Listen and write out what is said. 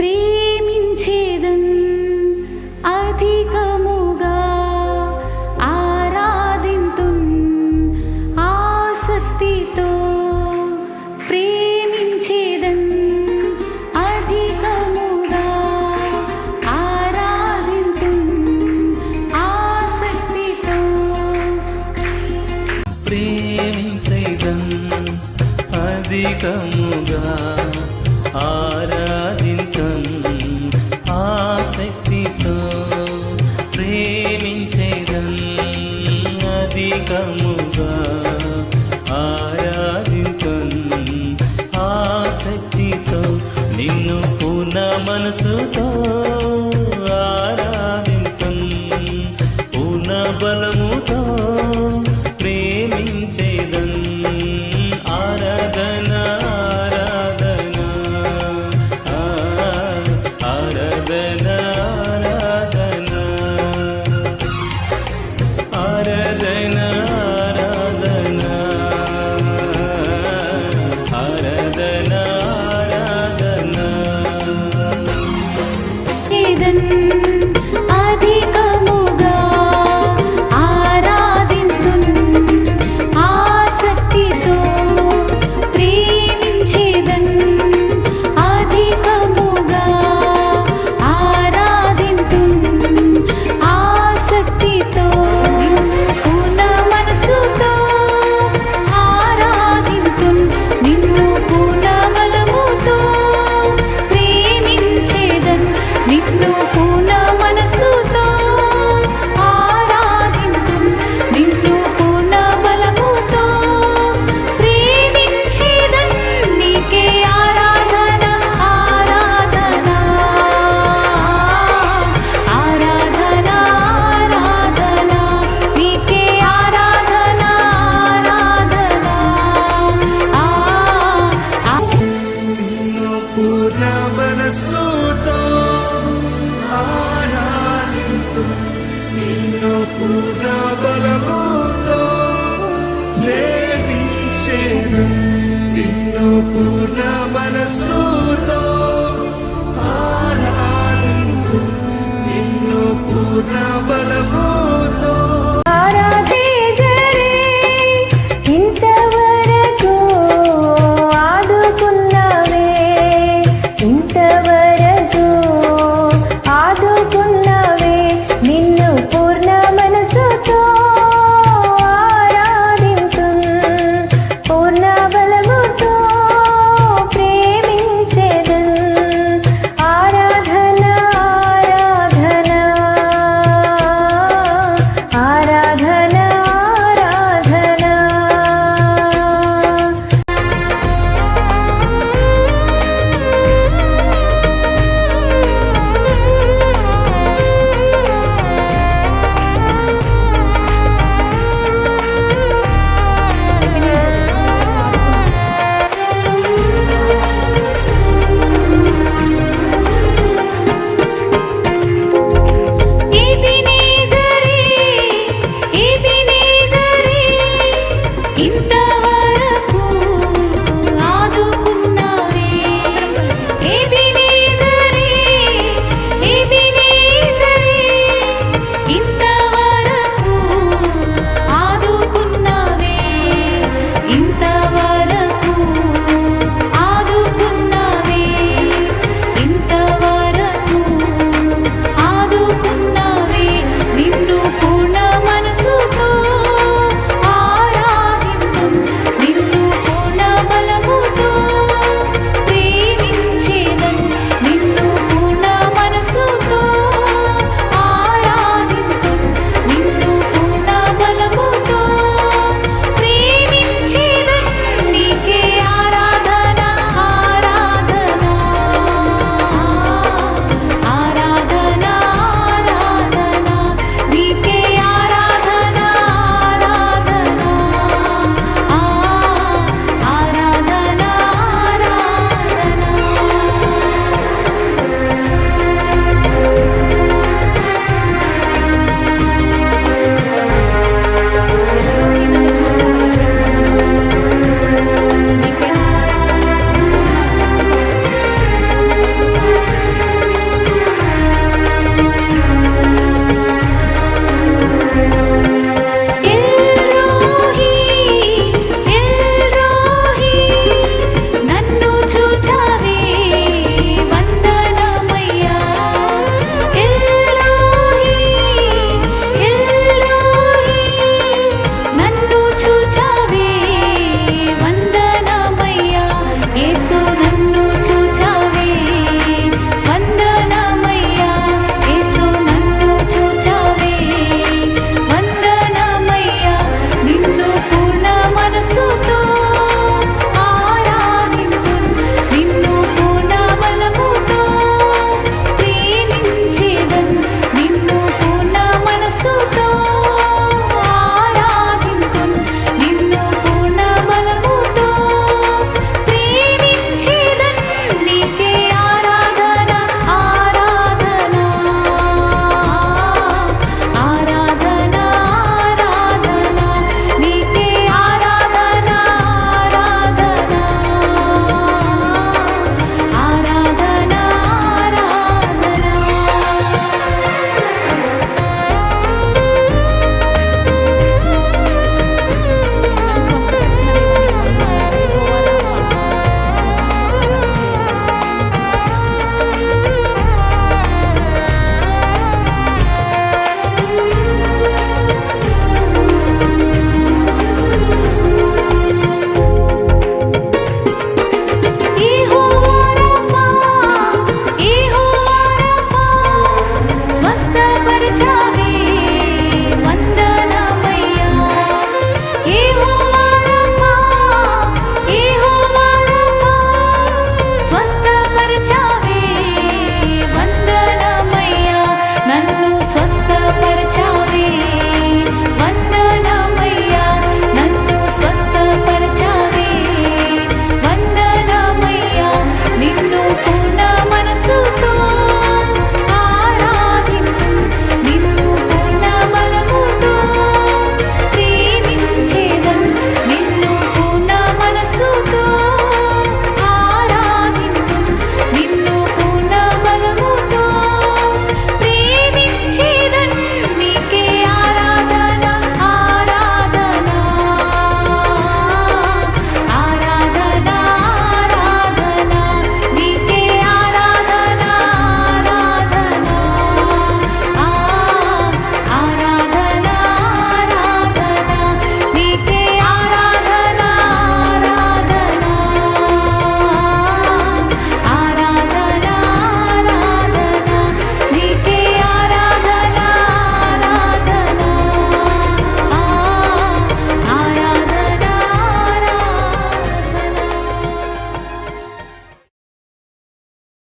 ప్రేమించేదన్ అధికముగా ఆరాధింతున్ ఆసక్తితో ప్రేమించేదన్ అధికముగా ఆరాధింతున్ ఆసక్తితో ప్రేమించేదన్ అధికము i'm so Mm-hmm. పూర్ణ మనసు